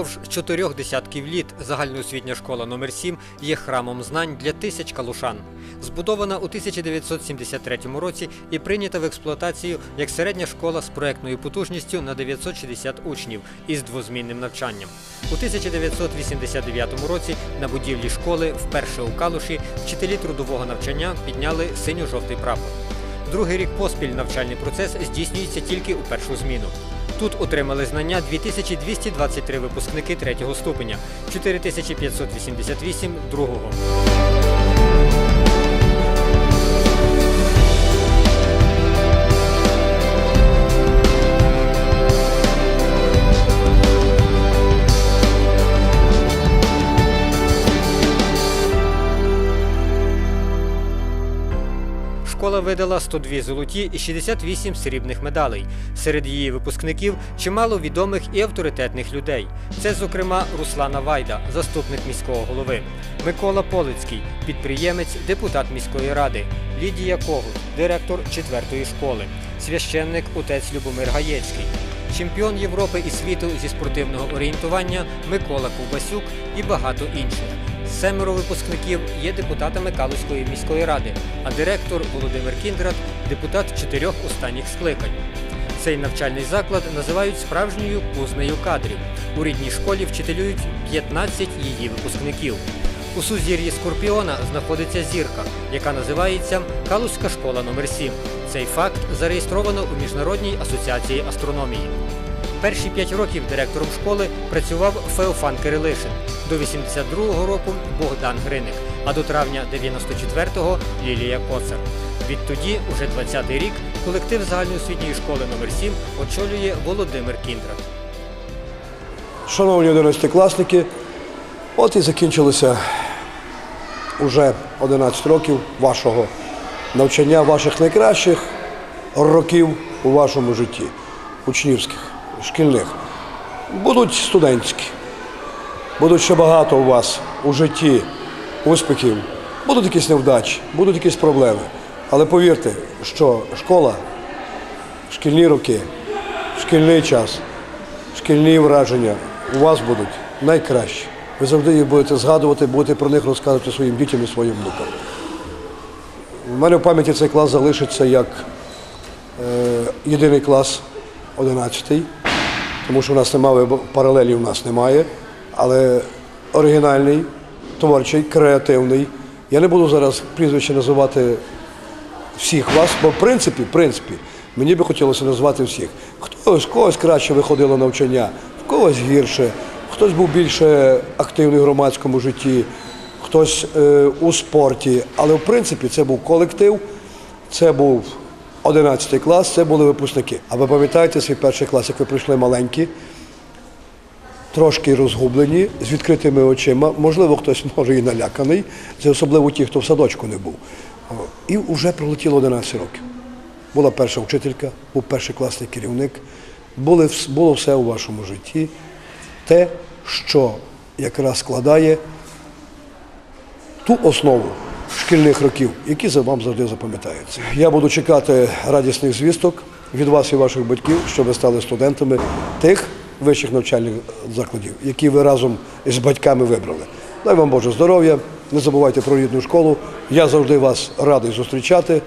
уже чотирьох десятків літ загальноосвітня школа номер 7 є храмом знань для тисяч калушан. Збудована у 1973 році і прийнята в експлуатацію як середня школа з проектною потужністю на 960 учнів із двозмінним навчанням. У 1989 році на будівлі школи вперше у Калуші вчителі трудового навчання підняли синьо-жовтий прапор. Другий рік поспіль навчальний процес здійснюється тільки у першу зміну. Тут отримали знання 2223 випускники третього ступеня, 4588 другого. Школа видала 102 золоті і 68 срібних медалей. Серед її випускників чимало відомих і авторитетних людей. Це, зокрема, Руслана Вайда, заступник міського голови, Микола Полицький, підприємець, депутат міської ради, Лідія Когут, директор четвертої школи, священник отець Любомир Гаєцький, чемпіон Європи і світу зі спортивного орієнтування Микола Ковбасюк і багато інших. Семеро випускників є депутатами Калузької міської ради, а директор Володимир Кіндрат депутат чотирьох останніх скликань. Цей навчальний заклад називають справжньою кузнею кадрів. У рідній школі вчителюють 15 її випускників. У сузір'ї Скорпіона знаходиться зірка, яка називається Калузька школа номер 7 Цей факт зареєстровано у Міжнародній асоціації астрономії. Перші п'ять років директором школи працював Феофан Кирилишин. До 82-го року Богдан Гриник, а до травня 94-го Лілія Коцар. Відтоді, уже 20-й рік, колектив загальноосвітньої школи номер 7 очолює Володимир Кіндрат. Шановні 11-класники, от і закінчилося уже 11 років вашого навчання, ваших найкращих років у вашому житті, учнівських, шкільних. Будуть студентські, будуть ще багато у вас у житті успіхів, будуть якісь невдачі, будуть якісь проблеми. Але повірте, що школа, шкільні роки, шкільний час, шкільні враження у вас будуть найкращі. Ви завжди їх будете згадувати, будете про них розказувати своїм дітям і своїм внукам. У мене в пам'яті цей клас залишиться як е, єдиний клас 11, тому що в нас немає паралелі, у нас немає, але оригінальний, творчий, креативний. Я не буду зараз прізвище називати всіх вас, бо в принципі, в принципі, мені би хотілося назвати всіх. Хтось когось краще виходило навчання, в когось гірше, хтось був більше активний в громадському житті, хтось е, у спорті. Але в принципі це був колектив, це був 11 клас, це були випускники. А ви пам'ятаєте свій перший клас, як ви прийшли маленькі, трошки розгублені, з відкритими очима. Можливо, хтось може і наляканий, це особливо ті, хто в садочку не був. І вже пролетіло 11 років. Була перша вчителька, був перший класний керівник, було все у вашому житті. Те, що якраз складає ту основу шкільних років, які за вам завжди запам'ятаються. Я буду чекати радісних звісток від вас і ваших батьків, щоб ви стали студентами тих вищих навчальних закладів, які ви разом із батьками вибрали. Дай вам Боже здоров'я, не забувайте про рідну школу. Я завжди вас радий зустрічати.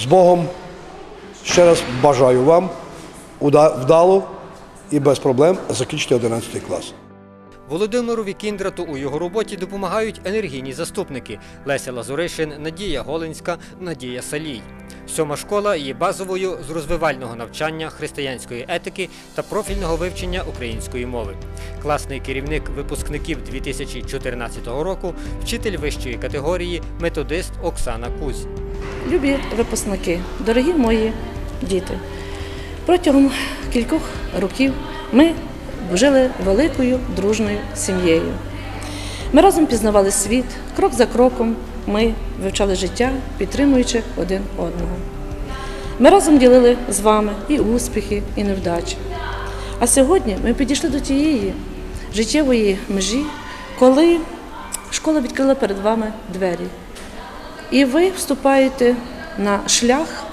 З Богом. Ще раз бажаю вам вдало і без проблем закінчити 11 клас. Володимирові Кіндрату у його роботі допомагають енергійні заступники Леся Лазуришин, Надія Голенська, Надія Салій. Сьома школа є базовою з розвивального навчання християнської етики та профільного вивчення української мови. Класний керівник випускників 2014 року, вчитель вищої категорії, методист Оксана Кузь. Любі випускники, дорогі мої діти, протягом кількох років ми жили великою дружною сім'єю. Ми разом пізнавали світ, крок за кроком ми вивчали життя, підтримуючи один одного. Ми разом ділили з вами і успіхи, і невдачі. А сьогодні ми підійшли до тієї життєвої межі, коли школа відкрила перед вами двері. І ви вступаєте на шлях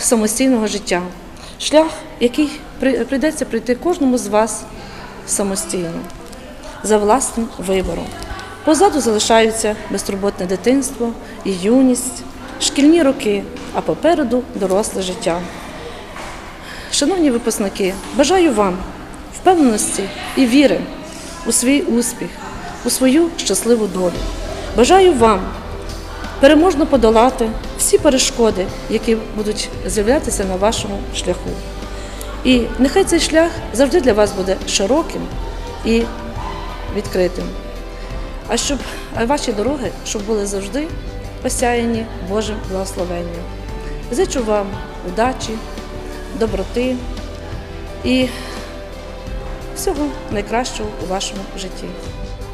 самостійного життя, шлях, який при- прийдеться пройти кожному з вас самостійно, за власним вибором. Позаду залишаються безтурботне дитинство і юність, шкільні роки, а попереду доросле життя. Шановні випускники, бажаю вам впевненості і віри у свій успіх, у свою щасливу долю. Бажаю вам переможно подолати всі перешкоди, які будуть з'являтися на вашому шляху. І нехай цей шлях завжди для вас буде широким і відкритим. А щоб ваші дороги щоб були завжди осяяні Божим благословенням. Зичу вам удачі, доброти і всього найкращого у вашому житті.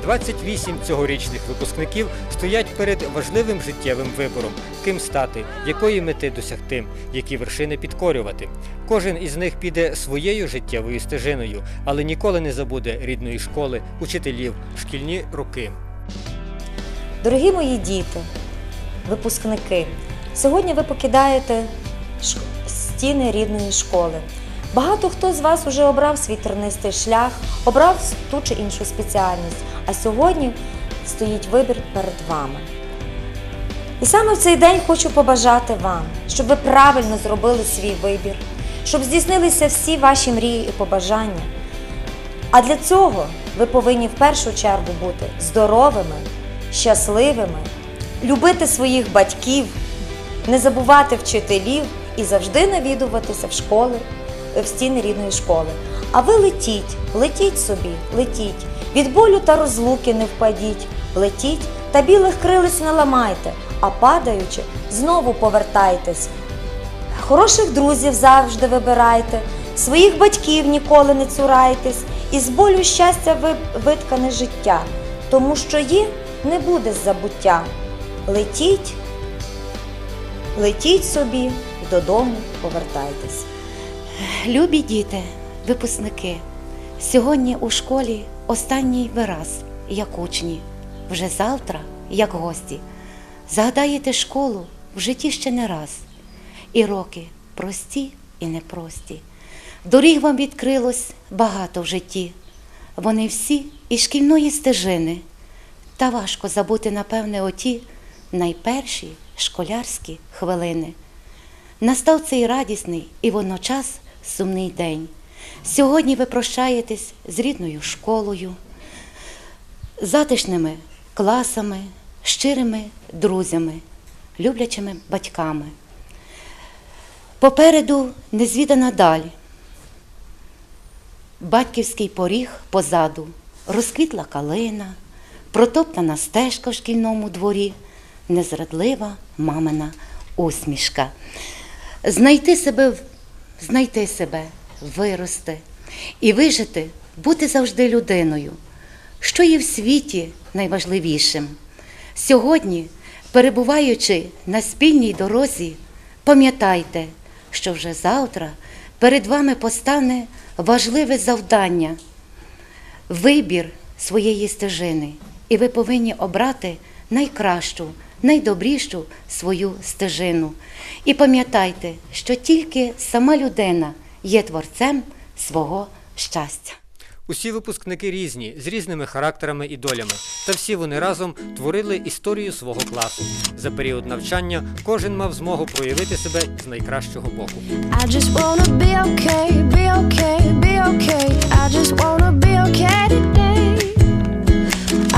28 цьогорічних випускників стоять перед важливим життєвим вибором, ким стати, якої мети досягти, які вершини підкорювати. Кожен із них піде своєю життєвою стежиною, але ніколи не забуде рідної школи, учителів, шкільні роки. Дорогі мої діти, випускники, сьогодні ви покидаєте стіни рідної школи. Багато хто з вас вже обрав свій тернистий шлях, обрав ту чи іншу спеціальність, а сьогодні стоїть вибір перед вами. І саме в цей день хочу побажати вам, щоб ви правильно зробили свій вибір, щоб здійснилися всі ваші мрії і побажання. А для цього ви повинні в першу чергу бути здоровими, щасливими, любити своїх батьків, не забувати вчителів і завжди навідуватися в школи, в стіни рідної школи. А ви летіть, летіть собі, летіть. Від болю та розлуки не впадіть, летіть та білих крилиць не ламайте, а падаючи, знову повертайтесь. Хороших друзів завжди вибирайте, своїх батьків ніколи не цурайтесь, і з болю щастя виткане життя, тому що є, не буде забуття. Летіть, летіть собі додому повертайтесь. Любі діти, випускники, сьогодні у школі останній вираз, як учні, вже завтра, як гості. Згадаєте школу в житті ще не раз, і роки прості і непрості. Доріг вам відкрилось багато в житті. Вони всі із шкільної стежини. Та важко забути, напевне, оті найперші школярські хвилини. Настав цей радісний і водночас сумний день. Сьогодні ви прощаєтесь з рідною школою, затишними класами, щирими друзями, люблячими батьками. Попереду незвідана даль, батьківський поріг позаду, розквітла калина, протоптана стежка в шкільному дворі, незрадлива мамина усмішка. Знайти себе, знайти себе, вирости і вижити, бути завжди людиною, що є в світі найважливішим. Сьогодні, перебуваючи на спільній дорозі, пам'ятайте, що вже завтра перед вами постане важливе завдання вибір своєї стежини, і ви повинні обрати найкращу, найдобрішу свою стежину. І пам'ятайте, що тільки сама людина є творцем свого щастя. Усі випускники різні, з різними характерами і долями, та всі вони разом творили історію свого класу. За період навчання кожен мав змогу проявити себе з найкращого боку.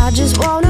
I just wanna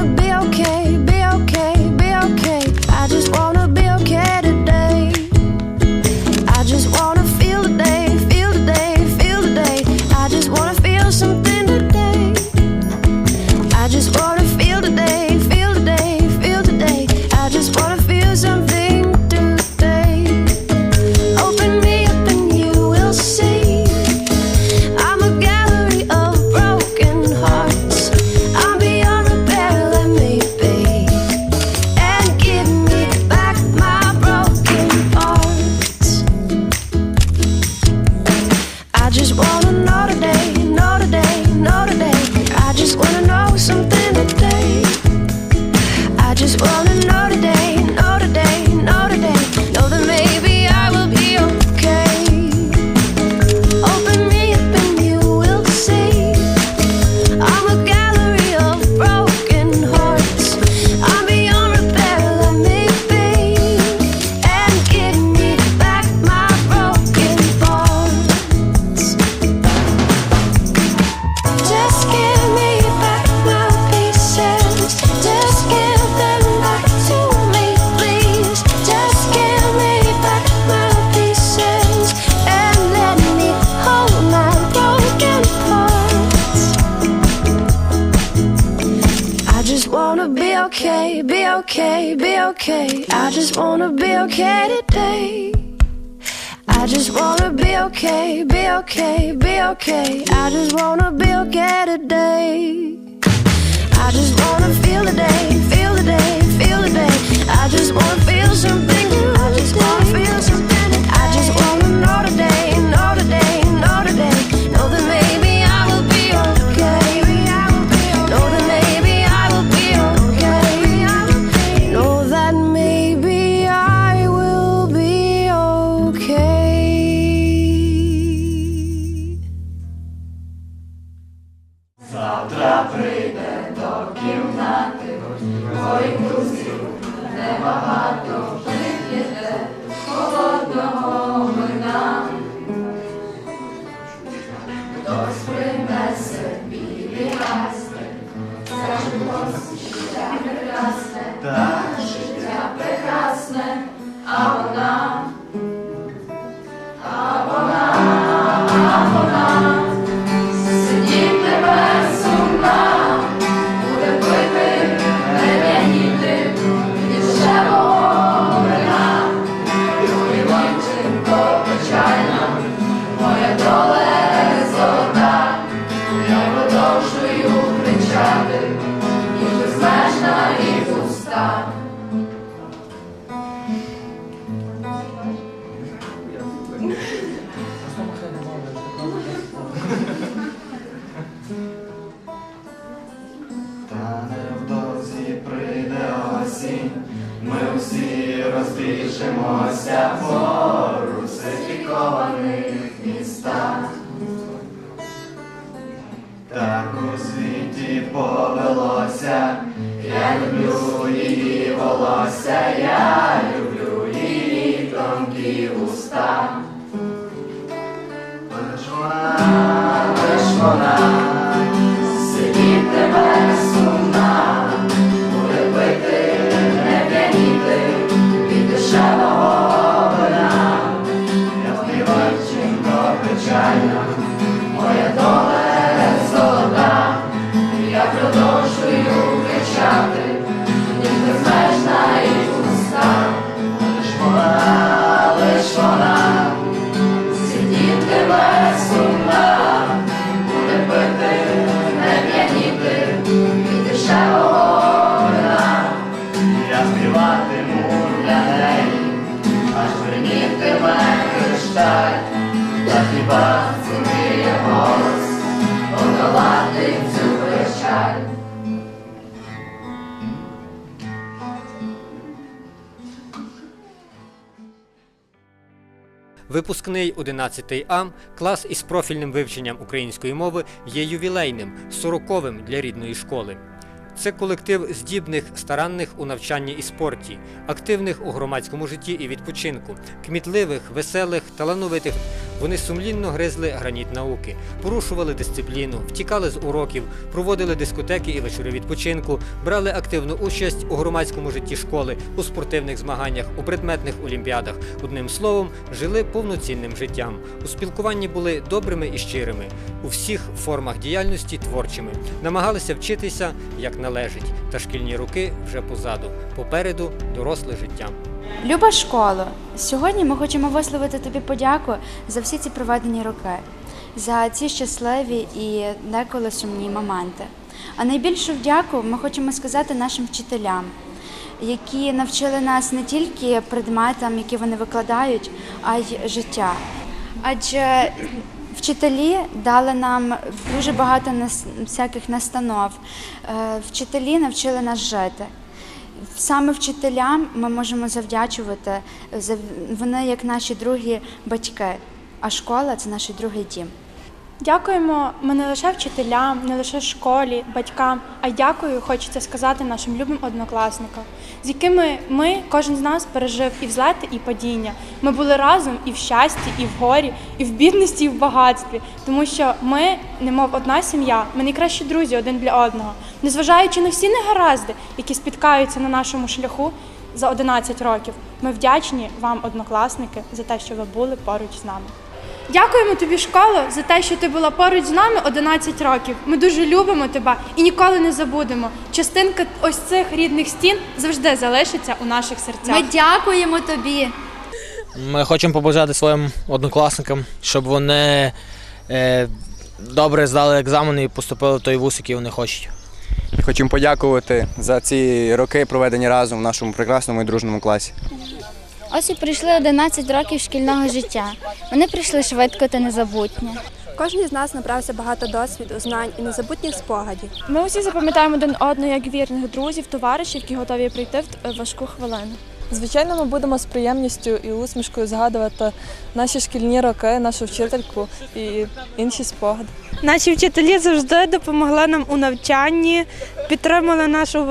okay, be okay, be okay. I just wanna be okay today. I just wanna feel the day, feel the day, feel the day. I just wanna feel something new. Та ми всі розбіжимося по русифікованих містах. Так у світі повелося, я люблю її волосся, я люблю її тонкі Випускний 11 А, клас із профільним вивченням української мови є ювілейним, сороковим для рідної школи. Це колектив здібних, старанних у навчанні і спорті, активних у громадському житті і відпочинку, кмітливих, веселих, талановитих. Вони сумлінно гризли граніт науки, порушували дисципліну, втікали з уроків, проводили дискотеки і вечори відпочинку, брали активну участь у громадському житті школи, у спортивних змаганнях, у предметних олімпіадах. Одним словом, жили повноцінним життям. У спілкуванні були добрими і щирими, у всіх формах діяльності творчими, намагалися вчитися як належить, та шкільні роки вже позаду, попереду доросле життя. Люба школо, сьогодні ми хочемо висловити тобі подяку за всі ці проведені роки, за ці щасливі і деколи сумні моменти. А найбільшу вдяку ми хочемо сказати нашим вчителям, які навчили нас не тільки предметам, які вони викладають, а й життя. Адже вчителі дали нам дуже багато всяких настанов. Е, Вчителі навчили нас жити. Саме вчителям ми можемо завдячувати. Вони як наші другі батьки, а школа це наш другий дім. Дякуємо ми не лише вчителям, не лише школі, батькам, а дякую, хочеться сказати нашим любим однокласникам, з якими ми, кожен з нас пережив і взлети, і падіння. Ми були разом і в щасті, і в горі, і в бідності, і в багатстві, тому що ми, немов одна сім'я, ми найкращі друзі один для одного. Незважаючи на всі негаразди, які спіткаються на нашому шляху за 11 років, ми вдячні вам, однокласники, за те, що ви були поруч з нами. Дякуємо тобі, школо, за те, що ти була поруч з нами 11 років. Ми дуже любимо тебе і ніколи не забудемо. Частинка ось цих рідних стін завжди залишиться у наших серцях. Ми дякуємо тобі. Ми хочемо побажати своїм однокласникам, щоб вони е, добре здали екзамени і поступили в той вуз, який вони хочуть. Хочемо подякувати за ці роки, проведені разом в нашому прекрасному і дружному класі. Ось і прийшли 11 років шкільного життя. Вони прийшли швидко та незабутньо. Кожен з нас набрався багато досвіду, знань і незабутніх спогадів. Ми усі запам'ятаємо один одного як вірних друзів, товаришів, які готові прийти в важку хвилину. Звичайно, ми будемо з приємністю і усмішкою згадувати наші шкільні роки, нашу вчительку і інші спогади. Наші вчителі завжди допомогли нам у навчанні, підтримали нашу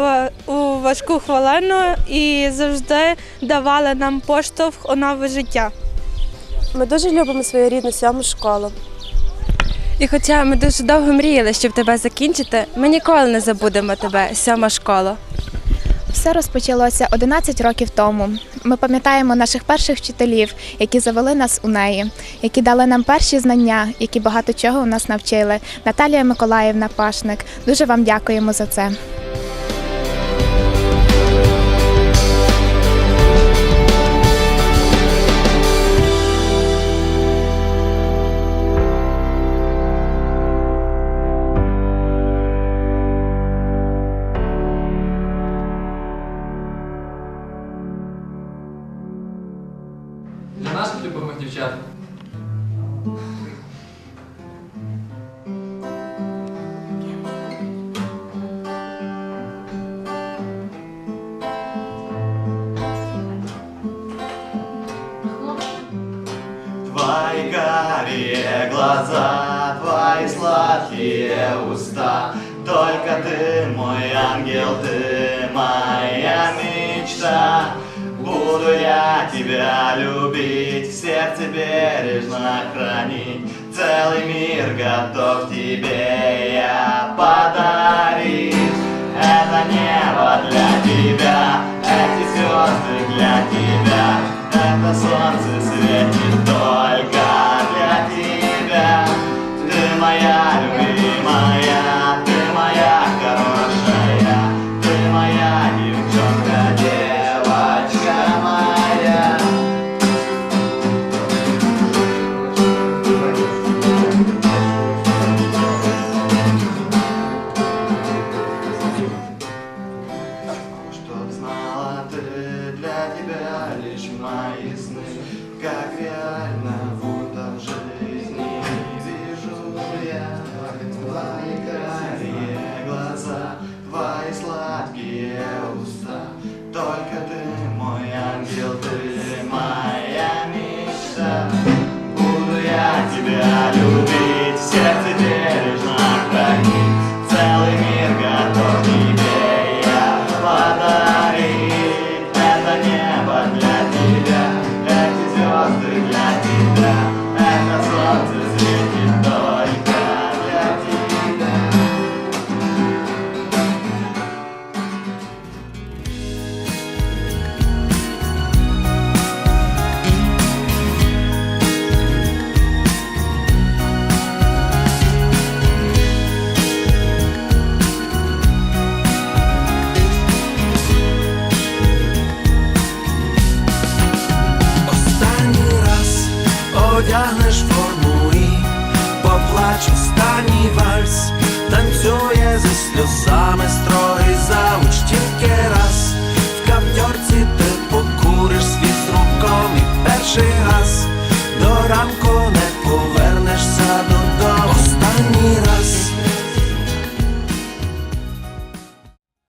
важку хвилину і завжди давали нам поштовх у нове життя. Ми дуже любимо свою рідну сьому школу. І хоча ми дуже довго мріяли, щоб тебе закінчити, ми ніколи не забудемо тебе, сьома школа. Все розпочалося 11 років тому. Ми пам'ятаємо наших перших вчителів, які завели нас у неї, які дали нам перші знання, які багато чого у нас навчили. Наталія Миколаївна Пашник. Дуже вам дякуємо за це. Любимих дівчат. Бережно хранить Целый мир готов тебе я подарить. Это небо для тебя, эти звезды для тебя. Это солнце